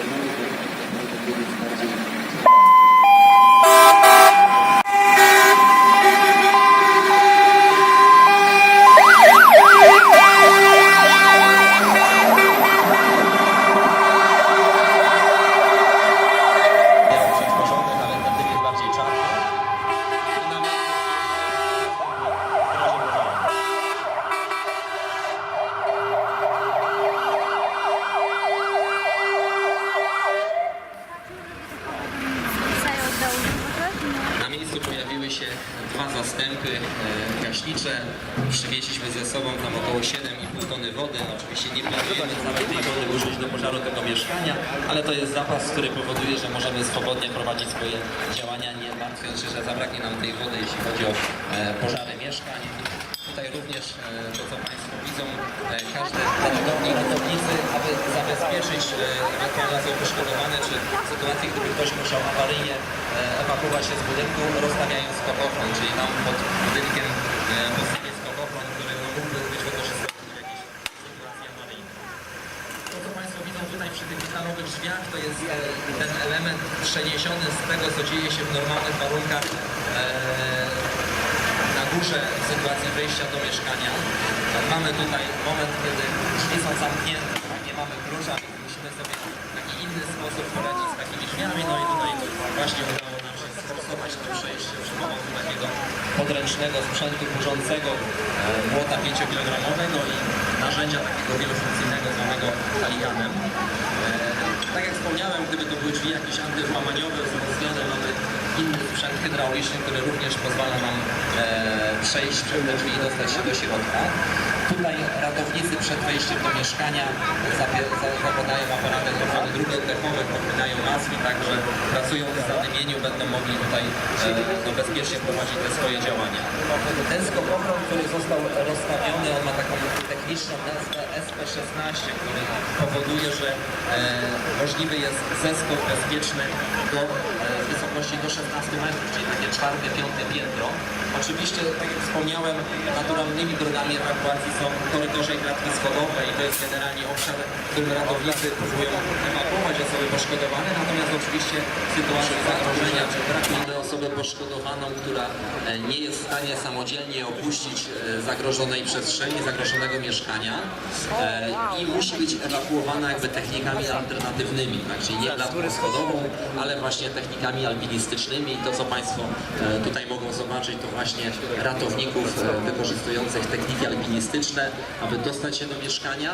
Thank you. Pojawiły się dwa zastępy e, gaśnicze. Przywieźliśmy ze sobą tam około 7,5 tony wody. Oczywiście nie planujemy całej tej wody użyć do pożaru tego mieszkania, ale to jest zapas, który powoduje, że możemy swobodnie prowadzić swoje działania, nie martwiąc się, że zabraknie nam tej wody, jeśli chodzi o e, pożary mieszkań. Tutaj również e, to, co Państwo widzą, e, każde ratownik, ratownicy, aby zabezpieczyć e, ewentualnie poszkodowane, czy w sytuacji, gdyby ktoś musiał awaryjnie ewakuować się z budynku, rozstawiają skokochron, czyli tam pod budynkiem e, postawię skokochron, który no, mógłby być wykorzystany w jakiejś sytuacji awaryjnej. To, co Państwo widzą tutaj przy tych metalowych drzwiach, to jest ten element przeniesiony z tego, co dzieje się w normalnych warunkach w sytuacji wejścia do mieszkania. Mamy tutaj moment, kiedy drzwi są zamknięte, tak? nie mamy klucza, więc musimy sobie w taki inny sposób poradzić z takimi drzwiami. No i tutaj właśnie udało nam się sforsować to przejście przy pomocy takiego podręcznego sprzętu burzącego, e, młota 5-kilogramowego i narzędzia takiego wielofunkcyjnego zwanego kaliganem. E, Tak jak wspomniałem, gdyby to były drzwi jakieś antywłamaniowe, wzmocnione, mamy inny sprzęt hydrauliczny, który również pozwala nam e, przejść przez te drzwi i dostać się do środka. Tutaj ratownicy przed wejściem do mieszkania zakładają aparaty dróg oddechowych, podpinają maski, także pracując w zadymieniu będą mogli tutaj e, no, bezpiecznie prowadzić te swoje działania. Ten skokochron, który został rozstawiony, on ma taką techniczną nazwę SP16, który powoduje, że e, możliwy jest zeskok bezpieczny do e, wysokości do 16 metrów, czyli takie czwarte, piąte piętro. Oczywiście, tak jak wspomniałem, naturalnymi drogami ewakuacji są korytarze i klatki schodowe i to jest generalnie obszar, w którym ratownicy próbują ewakuować poszkodowane, natomiast oczywiście w sytuacji zagrożenia czy braku mamy osobę poszkodowaną, która e, nie jest w stanie samodzielnie opuścić e, zagrożonej przestrzeni, zagrożonego mieszkania e, i musi być ewakuowana jakby technikami alternatywnymi, tak, czyli nie klatką schodową, ale właśnie technikami alpinistycznymi. To, co Państwo tutaj mogą zobaczyć, to właśnie ratowników wykorzystujących techniki alpinistyczne, aby dostać się do mieszkania,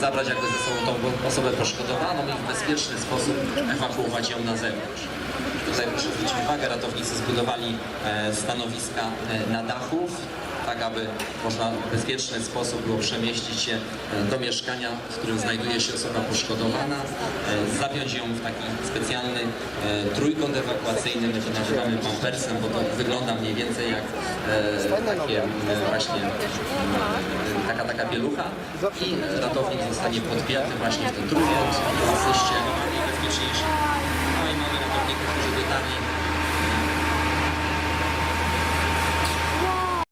zabrać jakby ze sobą tą osobę poszkodowaną i w bezpieczny sposób ewakuować ją na zewnątrz. Tutaj proszę zwrócić uwagę, ratownicy zbudowali e, stanowiska e, na dachu, tak aby można w bezpieczny sposób było przemieścić się e, do mieszkania, w którym znajduje się osoba poszkodowana, zapiąć ją w taki specjalny trójkąt ewakuacyjny, my to nazywamy pampersem, bo to wygląda mniej więcej jak e, takie e, właśnie e, taka taka pielucha i ratownik zostanie podpięty właśnie w ten trójkąt i.